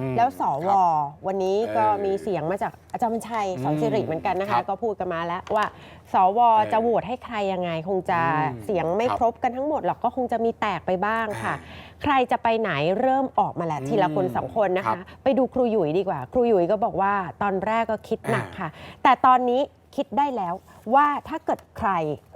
อืมแล้วสวครับวันนี้ก็เออมีเสียงมาจากอาจารย์บัญชัยอืมสอนสิริเหมือนกันนะครัคะบก็พูดกันมาแล้วว่า สวเออจะโหวตให้ใครยังไง คงจะอืมเสียงไม่ครับครบกันทั้งหมดหรอกก็คงจะมีแตกไปบ้างค่ะอ่าใครจะไปไหนเริ่มออกมาแล้วอืมทีละคนสองคนนะครัคะบไปดูครูหยุยดีกว่า ครูหยุยก็บอกว่าตอนแรกก็คิดหนักอ่าค่ะ แต่ตอนนี้คิดได้แล้วว่าถ้าเกิดใคร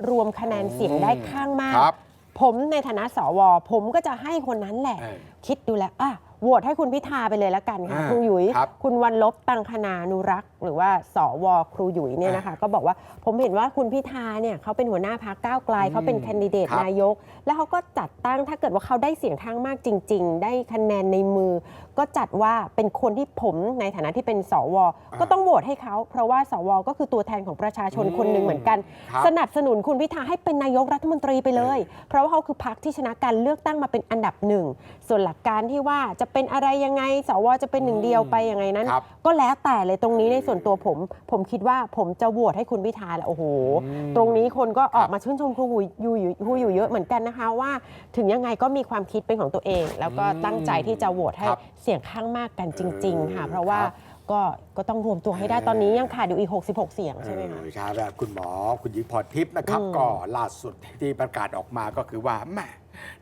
รวมคะแนนเสียงได้ข้างมากครับผมในฐานะสว ผมก็จะให้คนนั้นแหละเออคิดดูแล้วอะ โหวตให้คุณพิธาไปเลยละกันค่ะอ่าครูหยุยครับคุณวันลบตังคณานุรักษ์ หรือว่าสวครูหยุยเนี่ยนะคะ ก็บอกว่าผมเห็นว่าคุณพิธาเนี่ยเขาเป็นหัวหน้าพักก้าวไกลอืมเขาเป็นแคนดิเดตครับ นายก แล้วเขาก็จัดตั้งถ้าเกิดว่าเขาได้เสียงข้างมากจริง ๆ ได้คะแนนในมือ ก็จัดว่าเป็นคนที่ผมในฐานะที่เป็นสว ก็ต้องโหวตให้เขาเพราะว่าสว ก็คือตัวแทนของประชาชนคนหนึ่งเหมือนกันครับสนับสนุนคุณพิธาให้เป็นนายกรัฐมนตรีไปเลย เพราะว่าเขาคือพรรคที่ชนะการเลือกตั้งมาเป็นอันดับหนึ่งส่วนหลักการที่ว่าจะเป็นอะไรยังไง สวจะเป็นหนึ่งเดียวไปยังไงนั้นครับก็แล้วแต่เลยตรงนี้ในส่วนตัวผม ผมคิดว่าผมจะโหวตให้คุณพิธาแหละโอ้โหอืมตรงนี้คนก็ออกครับมาชื่นชมครูอยู่อยู่อยู่อยู่อยู่เยอะเหมือนกันนะคะว่า ถึงยังไงก็มีความคิดเป็นของตัวเอง แล้วก็ตั้งใจที่จะโหวตให้ครับเสียงข้างมากกันจริง ๆ ค่ะ เพราะว่าครับก็ก็ต้องรวมตัวให้ได้ตอนนี้ยังขาดอยู่อีก 66 เสียงใช่ไหมคะเออใช่แบบคุณหมอคุณหญิงพรทิพย์นะครับอืมก็ล่าสุดที่ประกาศออกมาก็คือว่าแม่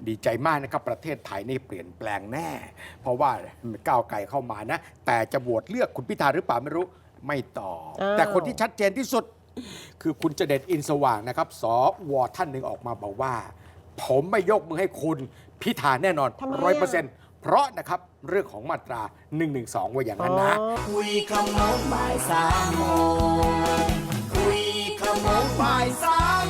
ดีใจมากนะครับ ประเทศไทยนี่เปลี่ยนแปลงแน่ เพราะว่าก้าวไกลเข้ามานะ แต่จะโหวตเลือกคุณพิธาหรือเปล่าไม่รู้ไม่ตอบอ้าวแต่คนที่ชัดเจนที่สุด คือคุณเจเด็ดอินสว่างนะครับสวท่านหนึ่งออกมาบอกว่า ผมไม่ยกมือให้คุณพิธาแน่นอนทำไมร้อยเปออะร์เซ็นต์ เพราะนะครับเรื่องของมาตรา 112 ว่าอย่างนั้นนะ คุยขโมงบ่ายสามโมง